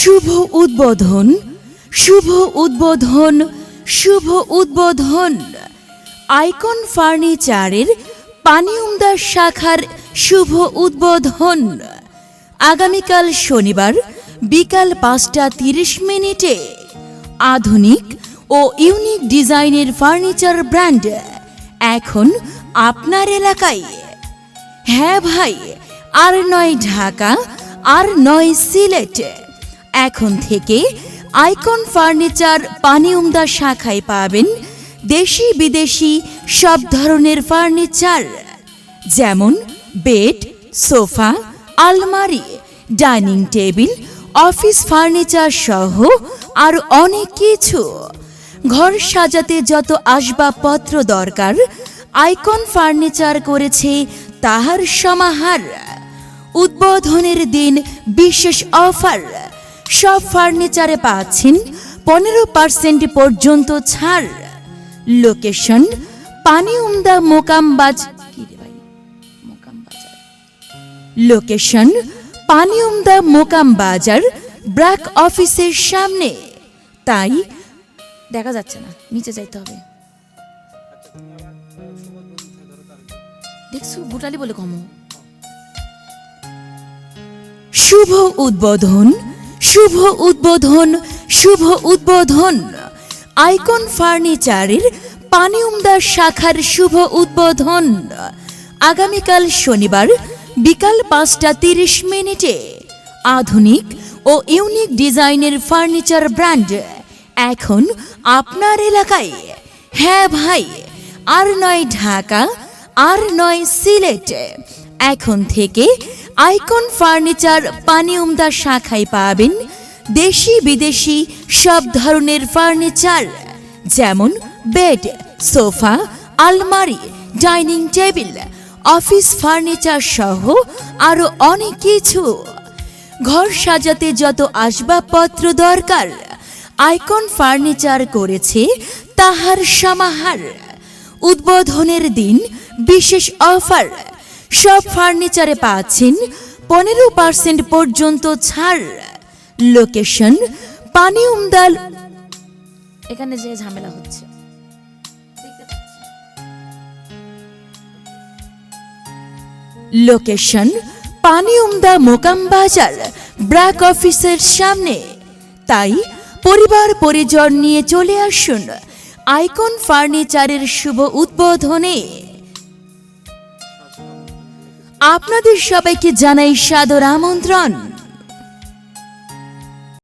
শুভ উদ্বোধন শুভ উদ্বোধন শুভ উদ্বোধন। আইকন ফার্নিচারের পানিউমদার শাখার শুভ উদ্বোধন। আগামীকাল শনিবার বিকাল পাঁচটা তিরিশ মিনিটে আধুনিক ও ইউনিক ডিজাইনের ফার্নিচার ব্র্যান্ড এখন আপনার এলাকায়। হ্যাঁ ভাই, আর নয় ঢাকা, আর নয় সিলেট। এখন থেকে আইকন ফার্নিচার পানিউমদা শাখায় পাবেন দেশি বিদেশি সব ধরনের ফার্নিচার, যেমন বেড, সোফা, আলমারি, ডাইনিং টেবিল, অফিস ফার্নিচার সহ আর অনেক কিছু। ঘর সাজাতে যত আসবাবপত্র দরকার, আইকন ফার্নিচার করেছে তাহার সমাহার। উদ্বোধনের দিন বিশেষ অফার। সব ফার্নিচারে পাচ্ছেন পনেরো পার্সেন্ট পর্যন্ত ছাড়। লোকেশন পানি উমদা মোকামবাজ। লোকেশন পানি উমদা মোকাম বাজার। ব্র্যাক অফিসের সামনে। তাই দেখা যাচ্ছে না, নিচে যাইতে হবে। দেখছ, বুটালি বলে কমো। শুভ উদ্বোধন শুভ উদ্বোধন শুভ উদ্বোধন। আইকন ফার্নিচারের পানিউমদার শাখার শুভ উদ্বোধন। আগামীকাল শনিবার বিকাল পাঁচটা তিরিশ মিনিটে। আধুনিক ও ইউনিক ডিজাইনের ফার্নিচার ব্র্যান্ড। এখন আপনার এলাকায়। হ্যাঁ ভাই, আর নয় ঢাকা, আর নয় সিলেট। এখন থেকে আইকন ফার্নিচার পানিউমদা শাখায় পাবেন দেশি বিদেশি সব ধরনের ফার্নিচার, যেমন বেড, সোফা, আলমারি, ডাইনিং টেবিল, অফিস ফার্নিচার সহ আরও অনেক কিছু। ঘর সাজাতে যত আসবাবপত্র দরকার, আইকন ফার্নিচার করেছে তাহার সমাহার। উদ্বোধনের দিন বিশেষ অফার। সব ফার্নিচারে পাচ্ছেন পনেরো পার্সেন্ট পর্যন্ত ছাড়। লোকেশন পানি উমদাল। এখানে যে ঝামেলা হচ্ছে। লোকেশন পানি উমদা মোকাম বাজার ব্র্যাক অফিসের সামনে। তাই পরিবার পরিজন নিয়ে চলে আসুন আইকন ফার্নিচারের শুভ উদ্বোধনে। আপনাদের সবাইকে জানাই সাদর আমন্ত্রণ।